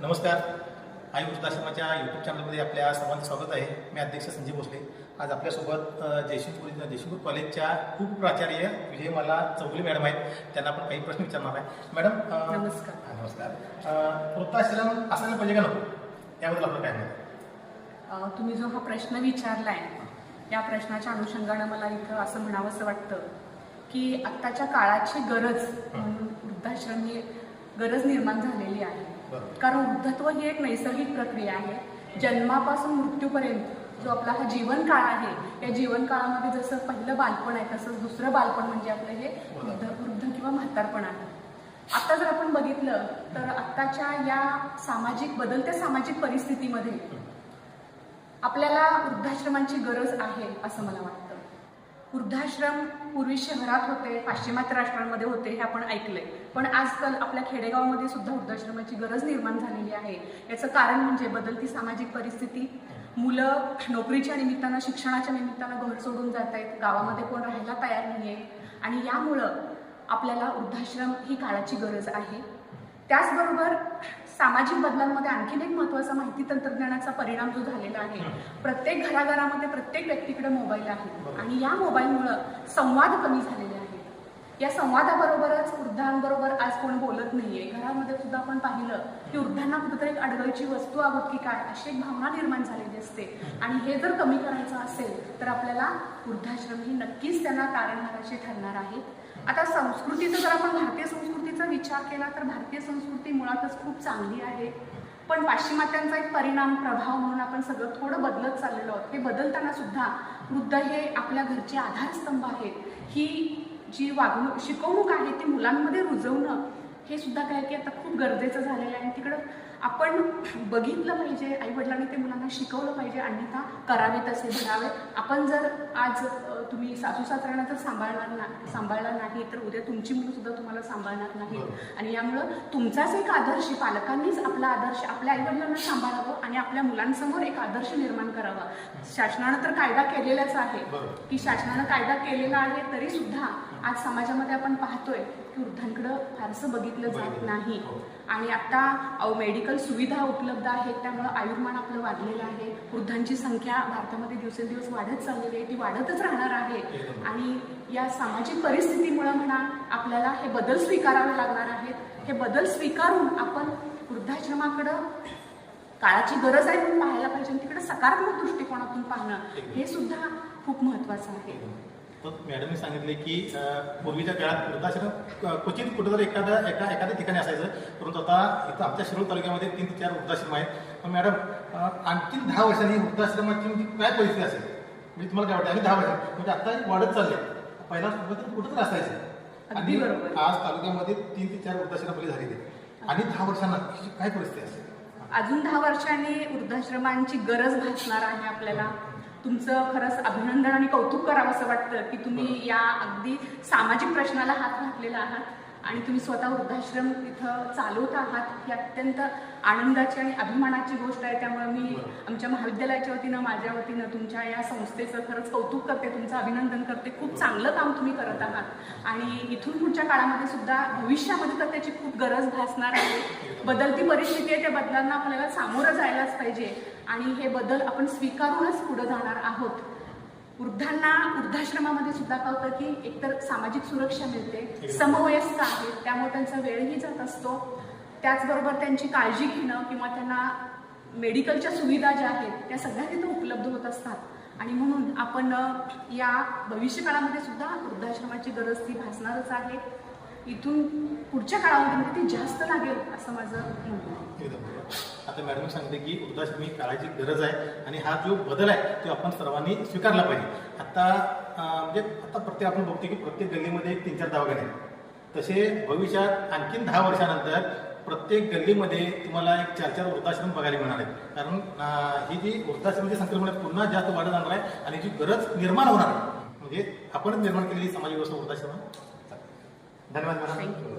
नमस्कार. आई वृद्धाश्रमाच्या यूट्यूब चॅनलमध्ये आपल्या सर्वांचं स्वागत आहे. मी अध्यक्ष संजय भोसले. आज आपल्यासोबत जयसिंगपूर जयसिंगपूर कॉलेजच्या उपप्राचार्य विजयमाला चौगुले मॅडम आहेत. त्यांना आपण काही प्रश्न विचारणार आहे. मॅडम नमस्कार. नमस्कार. वृद्धाश्रम असायला पाहिजे का नको? याबद्दल आपलं काय आहे? अ, तुम्ही जो हा प्रश्न विचारलाय या प्रश्नाच्या अनुषंगानं मला इथं असं म्हणावंसं वाटतं की आत्ताच्या काळाची गरज म्हणून वृद्धाश्रम ही गरज निर्माण झालेली आहे. कारण वृद्धत्व ही एक नैसर्गिक प्रक्रिया आहे. जन्मापासून मृत्यूपर्यंत जो आपला हा जीवन काळ आहे या जीवन काळामध्ये जसं पहिलं बालपण आहे तसंच दुसरं बालपण म्हणजे आपलं हे वृद्ध वृद्ध किंवा म्हातारपण आहे. आता जर आपण बघितलं तर आत्ताच्या या सामाजिक बदलत्या सामाजिक परिस्थितीमध्ये आपल्याला वृद्धाश्रमांची गरज आहे असं मला वाटतं. वृद्धाश्रम पूर्वी शहरात होते पाश्चिमात्य राष्ट्रांमध्ये होते हे आपण ऐकलंय. पण आजकाल आपल्या खेडेगावामध्ये सुद्धा वृद्धाश्रमाची गरज निर्माण झालेली आहे. याचं कारण म्हणजे बदलती सामाजिक परिस्थिती. मुलं नोकरीच्या निमित्तानं शिक्षणाच्या निमित्तानं घर सोडून जात आहेत. गावामध्ये कोण राहायला तयार नाहीये. आणि यामुळं आपल्याला वृद्धाश्रम ही काळाची गरज आहे. त्याचबरोबर सामाजिक बदलांमध्ये आणखीन एक महत्त्वाचा माहिती तंत्रज्ञानाचा परिणाम जो झालेला आहे प्रत्येक घराघरामध्ये प्रत्येक व्यक्तीकडे मोबाईल आहे. आणि या मोबाईलमुळं संवाद कमी झालेले आहेत. या संवादाबरोबरच वृद्धांबरोबर आज कोण बोलत नाहीये घरामध्ये सुद्धा आपण पाहिलं की वृद्धांना कुठेतरी एक अडगळीची वस्तू आहोत की काय अशी एक भावना निर्माण झालेली असते. आणि हे जर कमी करायचं असेल तर आपल्याला वृद्धाश्रम ही नक्कीच त्यांना तारणहाराचे ठरणार आहे. आता संस्कृतीचा जर आपण भारतीय संस्कृतीचा विचार केला तर भारतीय संस्कृती मुळातच खूप चांगली आहे. पण पाश्चिमात्यांचा एक परिणाम प्रभाव म्हणून आपण सगळं थोडं बदलत चाललेलो आहोत. ते बदलताना सुद्धा वृद्ध हे आपल्या घरचे आधारस्तंभ आहेत. ही जी वागणूक शिकवणूक आहे ती मुलांमध्ये रुजवणं हे सुद्धा काय की आता खूप गरजेचं झालेलं आहे. आणि तिकडं आपण बघितलं पाहिजे आई वडिलांनी ते मुलांना शिकवलं पाहिजे अन्यथा करावे तसे घडावे आपण जर आज तुम्ही सासू सासऱ्यांना जर सांभाळणार ना सांभाळणार नाही तर उद्या तुमची मुलं सुद्धा तुम्हाला सांभाळणार नाही आणि यामुळं तुमचाच एक आदर्श पालकांनीच आपला आदर्श आपल्या आई वडिलांना सांभाळावं आणि आपल्या मुलांसमोर एक आदर्श निर्माण करावा. शासनानं तर कायदा केलेलाच आहे. की शासनानं कायदा केलेला आहे तरी सुद्धा आज समाजामध्ये आपण पाहतोय की वृद्धांकडं फारसं बघितलं जात नाही. आणि आता मेडिकल सुविधा उपलब्ध आहेत त्यामुळं आयुर्मान आपलं वाढलेलं आहे. वृद्धांची संख्या भारतामध्ये दिवसेंदिवस वाढत चाललेली आहे ती वाढतच राहणार आहे. आणि या सामाजिक परिस्थितीमुळं म्हणा आपल्याला हे बदल स्वीकारावे लागणार आहेत. हे बदल स्वीकारून आपण वृद्धाश्रमाकडं काळाची गरज आहे म्हणून पाहायला पाहिजे आणि तिकडे सकारात्मक दृष्टिकोनातून पाहणं हे सुद्धा खूप महत्वाचं आहे. मॅडमने सांगितले की पूर्वीच्या काळात वृद्धाश्रम क्वचित कुठेतरी एखाद्या एका एखाद्या ठिकाणी असायचं. परंतु आता इथं आमच्या शिरोळ तालुक्यामध्ये तीन ते चार वृद्धाश्रम आहेत. पण मॅडम अ, आणखीन दहा वर्षांनी वृद्धाश्रमाची म्हणजे काय परिस्थिती असेल? म्हणजे तुम्हाला काय वाटतं? आणि दहा वर्ष म्हणजे आता हे वाढत चालले पहिला कुठंतरी असायचं. आणि. आज तालुक्यामध्ये तीन ते चार वृद्धाश्रम आपले झालेले आणि दहा वर्षांना काय परिस्थिती असेल? अजून दहा वर्षांनी वृद्धाश्रमांची गरज भासणार आहे आपल्याला? तुमचं खरंच अभिनंदन आणि कौतुक करावं असं वाटतं की तुम्ही या अगदी सामाजिक प्रश्नाला हात घातलेला आहात आणि तुम्ही स्वतः वृद्धाश्रम इथं चालवत आहात. ही अत्यंत आनंदाची आणि अभिमानाची गोष्ट आहे. त्यामुळे मी आमच्या महाविद्यालयाच्या वतीनं माझ्या वतीनं तुमच्या या संस्थेचं खरंच कौतुक करते तुमचं अभिनंदन करते. खूप चांगलं काम तुम्ही करत आहात. आणि इथून पुढच्या काळामध्ये सुद्धा भविष्यामध्ये तर त्याची खूप गरज भासणार आहे. बदलती परिस्थिती आहे त्या बदलांना आपल्याला सामोरं जायलाच पाहिजे. आणि हे बदल आपण स्वीकारूनच पुढे जाणार आहोत. वृद्धांना वृद्धाश्रमामध्ये सुद्धा काय होतं की एकतर सामाजिक सुरक्षा मिळते समवयस्क आहेत त्यामुळे त्यांचा वेळही जात असतो. त्याचबरोबर त्यांची काळजी घेणं किंवा त्यांना मेडिकलच्या सुविधा ज्या आहेत त्या सगळ्या तिथं उपलब्ध होत असतात. आणि म्हणून आपण या भविष्यकाळामध्ये सुद्धा वृद्धाश्रमाची गरज ती भासणारच आहे. इथून पुढच्या काळामध्ये ती जास्त लागेल असं माझं म्हणणं आहे. आता मॅडम सांगते की वृद्धाश्रमी काळाची गरज आहे आणि हा जो बदल आहे तो आपण सर्वांनी स्वीकारला पाहिजे. आता म्हणजे आता प्रत्येक आपण बघतो की प्रत्येक गल्लीमध्ये एक तीन चार दवाखाने आहेत. तसे भविष्यात आणखीन दहा वर्षानंतर प्रत्येक गल्लीमध्ये तुम्हाला एक चार चार वृद्धाश्रम बघायला मिळणार आहे कारण ही जी वृद्धाश्रमाची संक्रमण पुन्हा जास्त वाढत जाणार आहे आणि जी गरज निर्माण होणार आहे. म्हणजे आपणच निर्माण केलेली समाज व्यवस्था वृद्धाश्रम. धन्यवाद मॅडम.